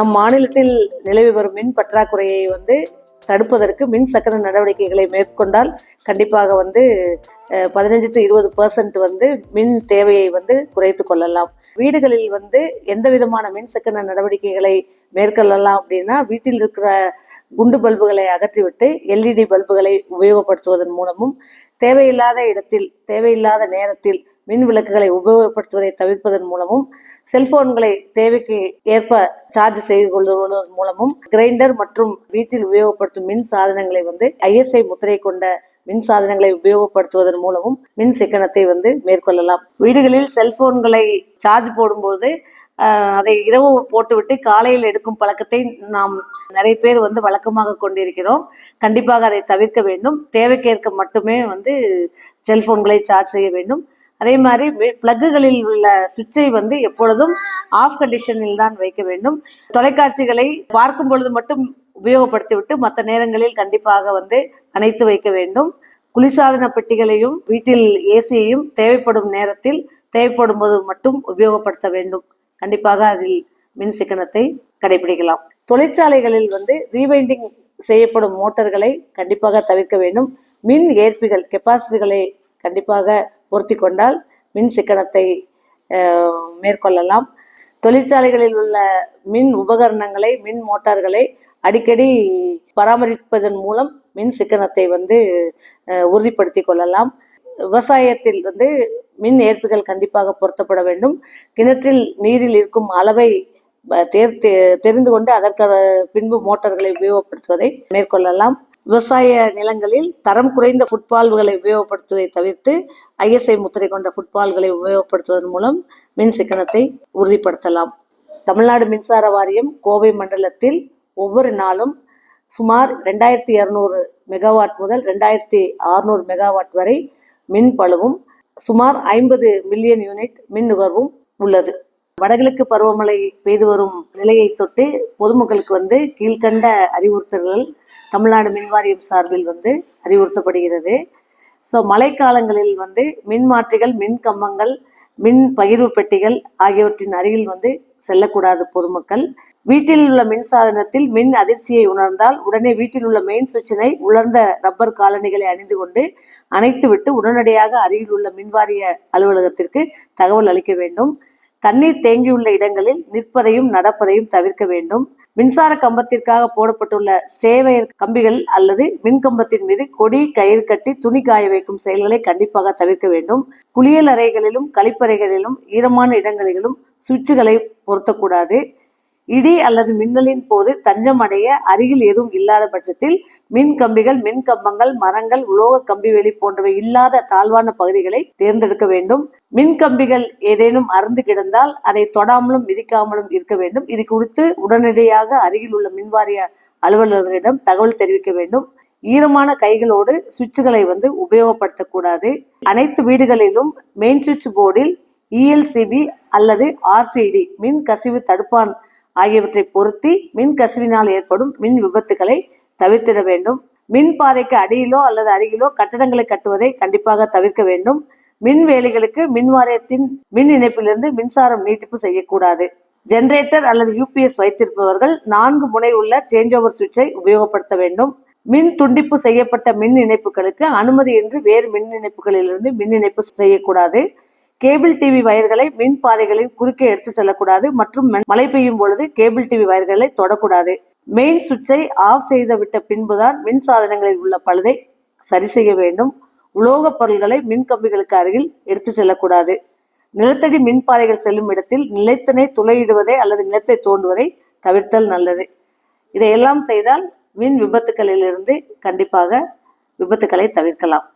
நம் மாநிலத்தில் நிலவி வரும் மின் பற்றாக்குறையை வந்து தடுப்பதற்கு மின் சக்கர நடவடிக்கைகளை மேற்கொண்டால் கண்டிப்பாக வந்து பதினஞ்சு டு இருபது பர்சன்ட் வந்து மின் தேவையை வந்து குறைத்து கொள்ளலாம். வீடுகளில் வந்து எந்த விதமான மின் சக்கர நடவடிக்கைகளை மேற்கொள்ளலாம் அப்படின்னா வீட்டில் இருக்கிற குண்டு பல்புகளை அகற்றிவிட்டு எல்இடி பல்புகளை உபயோகப்படுத்துவதன் மூலமும் தேவையில்லாத இடத்தில் தேவையில்லாத நேரத்தில் மின் விளக்குகளை உபயோகப்படுத்துவதை தவிர்ப்பதன் மூலமும் செல்போன்களை தேவைக்கு ஏற்ப சார்ஜ் செய்து கொள்வதன் மூலமும் கிரைண்டர் மற்றும் வீட்டில் உபயோகப்படுத்தும் மின் சாதனங்களை வந்து ஐஎஸ்ஐ முத்திரை கொண்ட மின் சாதனங்களை உபயோகப்படுத்துவதன் மூலமும் மின் சிக்கனத்தை வந்து மேற்கொள்ளலாம். வீடுகளில் செல்போன்களை சார்ஜ் போடும்போது அதை இரவு போட்டுவிட்டு காலையில் எடுக்கும் பழக்கத்தை நாம் நிறைய பேர் வந்து வழக்கமாக கொண்டிருக்கிறோம். கண்டிப்பாக அதை தவிர்க்க வேண்டும். தேவைக்கேற்க மட்டுமே வந்து செல்போன்களை சார்ஜ் செய்ய வேண்டும். அதே மாதிரி பிளக்குகளில் உள்ள சுவிட்சை வந்து எப்பொழுதும் ஆஃப் கண்டிஷனில் தான் வைக்க வேண்டும். தொலைக்காட்சிகளை பார்க்கும் பொழுது மட்டும் உபயோகப்படுத்திவிட்டு மற்ற நேரங்களில் கண்டிப்பாக வந்து அணைத்து வைக்க வேண்டும். குளிர்சாதன பெட்டிகளையும் வீட்டில் ஏசியையும் தேவைப்படும் நேரத்தில் தேவைப்படும் போது மட்டும் உபயோகப்படுத்த வேண்டும். கண்டிப்பாக அதில் மின் சிக்கனத்தை கடைபிடிக்கலாம். தொழிற்சாலைகளில் வந்து ரீவைண்டிங் செய்யப்படும் மோட்டர்களை கண்டிப்பாக தவிர்க்க வேண்டும். மின் ஏற்பிகள் கெப்பாசிட்டிகளை கண்டிப்பாக பொருத்தி கொண்டால் மின் சிக்கனத்தை மேற்கொள்ளலாம். தொழிற்சாலைகளில் உள்ள மின் உபகரணங்களை மின் மோட்டார்களை அடிக்கடி பராமரிப்பதன் மூலம் மின் சிக்கனத்தை வந்து உறுதிப்படுத்தி கொள்ளலாம். விவசாயத்தில் வந்து மின் ஏற்பிகள் கண்டிப்பாக பொருத்தப்பட வேண்டும். கிணற்றில் நீரில் இருக்கும் அளவை தேர் தெரிந்து கொண்டு அதற்கு பின்பு மோட்டார்களை உபயோகப்படுத்துவதை மேற்கொள்ளலாம். விவசாய நிலங்களில் தரம் குறைந்த ஃபுட்பால்களை உபயோகப்படுத்துவதை தவிர்த்து ஐஎஸ்ஐ முத்திரை கொண்ட ஃபுட்பால்களை உபயோகப்படுத்துவதன் மூலம் மின் சிக்கனத்தை உறுதிப்படுத்தலாம். தமிழ்நாடு மின்சார வாரியம் கோவை மண்டலத்தில் ஒவ்வொரு நாளும் சுமார் ரெண்டாயிரத்தி இரநூறு மெகாவாட் முதல் ரெண்டாயிரத்தி அறுநூறு மெகாவாட் வரை மின் பழுவும் சுமார் ஐம்பது மில்லியன் யூனிட் மின் நுகர்வும் உள்ளது. வடகிழக்கு பருவமழை பெய்து வரும் நிலையை தொட்டு பொதுமக்களுக்கு வந்து கீழ்கண்ட அறிவுறுத்தல்கள் தமிழ்நாடு மின்வாரியம் சார்பில் வந்து அறிவுறுத்தப்படுகிறது. ஸோ மழைக்காலங்களில் வந்து மின் மாற்றிகள் மின் கம்பங்கள் மின் பகிர்வு பெட்டிகள் ஆகியவற்றின் அருகில் வந்து செல்லக்கூடாது பொதுமக்கள். வீட்டில் உள்ள மின் சாதனத்தில் மின் அதிர்ச்சியை உணர்ந்தால் உடனே வீட்டில் உள்ள மெயின் சுவிட்சினை உலர்ந்த ரப்பர் காலணிகளை அணிந்து கொண்டு அணைத்துவிட்டு உடனடியாக அருகில் உள்ள மின்வாரிய அலுவலகத்திற்கு தகவல் அளிக்க வேண்டும். தண்ணீர் தேங்கியுள்ள இடங்களில் நிற்பதையும் நடப்பதையும் தவிர்க்க வேண்டும். மின்சார கம்பத்திற்காக போடப்பட்டுள்ள சேவையர் கம்பிகள் அல்லது மின் கம்பத்தின் மீது கொடி கயிறு கட்டி துணி காய வைக்கும் செயல்களை கண்டிப்பாக தவிர்க்க வேண்டும். குளியல் அறைகளிலும் கழிப்பறைகளிலும் ஈரமான இடங்களிலும் சுவிட்சுகளை பொருத்தக்கூடாது. இடி அல்லது மின்னலின் போது தஞ்சம் அடைய அருகில் எதுவும் இல்லாத பட்சத்தில் மின் கம்பிகள் மின் கம்பங்கள் மரங்கள் உலோக கம்பிவெளி போன்றவை இல்லாத தாழ்வான பகுதிகளை தேர்ந்தெடுக்க வேண்டும். மின் கம்பிகள் ஏதேனும் அறுந்து கிடந்தால் அதை தொடாமலும் மிதிக்காமலும் இருக்க வேண்டும். இது குறித்து உடனடியாக அருகில் உள்ள மின்வாரிய அலுவலர்களிடம் தகவல் தெரிவிக்க வேண்டும். ஈரமான கைகளோடு சுவிட்சுகளை வந்து உபயோகப்படுத்தக்கூடாது. அனைத்து வீடுகளிலும் மெயின் சுவிட்ச் போர்டில் இஎல்சிபி அல்லது ஆர்சிடி மின் கசிவு தடுப்பான் ஆகியவற்றை பொருத்தி மின் கசிவினால் ஏற்படும் மின் விபத்துகளை தவிர்த்திட வேண்டும். மின் பாதைக்கு அடியிலோ அல்லது அருகிலோ கட்டடங்களை கட்டுவதை கண்டிப்பாக தவிர்க்க வேண்டும். மின் வேலைகளுக்கு மின் வாரியத்தின் மின் இணைப்பிலிருந்து மின்சாரம் நீட்டிப்பு செய்யக்கூடாது. ஜெனரேட்டர் அல்லது யூபிஎஸ் வைத்திருப்பவர்கள் நான்கு முனை உள்ள சேஞ்ச் ஓவர் சுவிட்சை உபயோகப்படுத்த வேண்டும். மின் துண்டிப்பு செய்யப்பட்ட மின் இணைப்புகளுக்கு அனுமதியின்றி வேறு மின் இணைப்புகளிலிருந்து மின் இணைப்பு செய்யக்கூடாது. கேபிள் டிவி வயர்களை மின் பாதைகளின் குறுக்கே எடுத்து செல்லக்கூடாது மற்றும் ம- மழை பெய்யும் பொழுது கேபிள் டிவி வயர்களை தொடக்கூடாது. மெயின் சுவிட்சை ஆஃப் செய்து விட்ட பின்புதான் மின் சாதனங்களில் உள்ள பழுதை சரி செய்ய வேண்டும். உலோகப் பொருள்களை மின் கம்பிகளுக்கு அருகில் எடுத்து செல்லக்கூடாது. நிலத்தடி மின் பாதைகள் செல்லும் இடத்தில் நிலைத்தனை துளையிடுவதை அல்லது நிலத்தை தோண்டுவதை தவிர்த்தல் நல்லது. இதையெல்லாம் செய்தால் மின் விபத்துகளிலிருந்து கண்டிப்பாக விபத்துக்களை தவிர்க்கலாம்.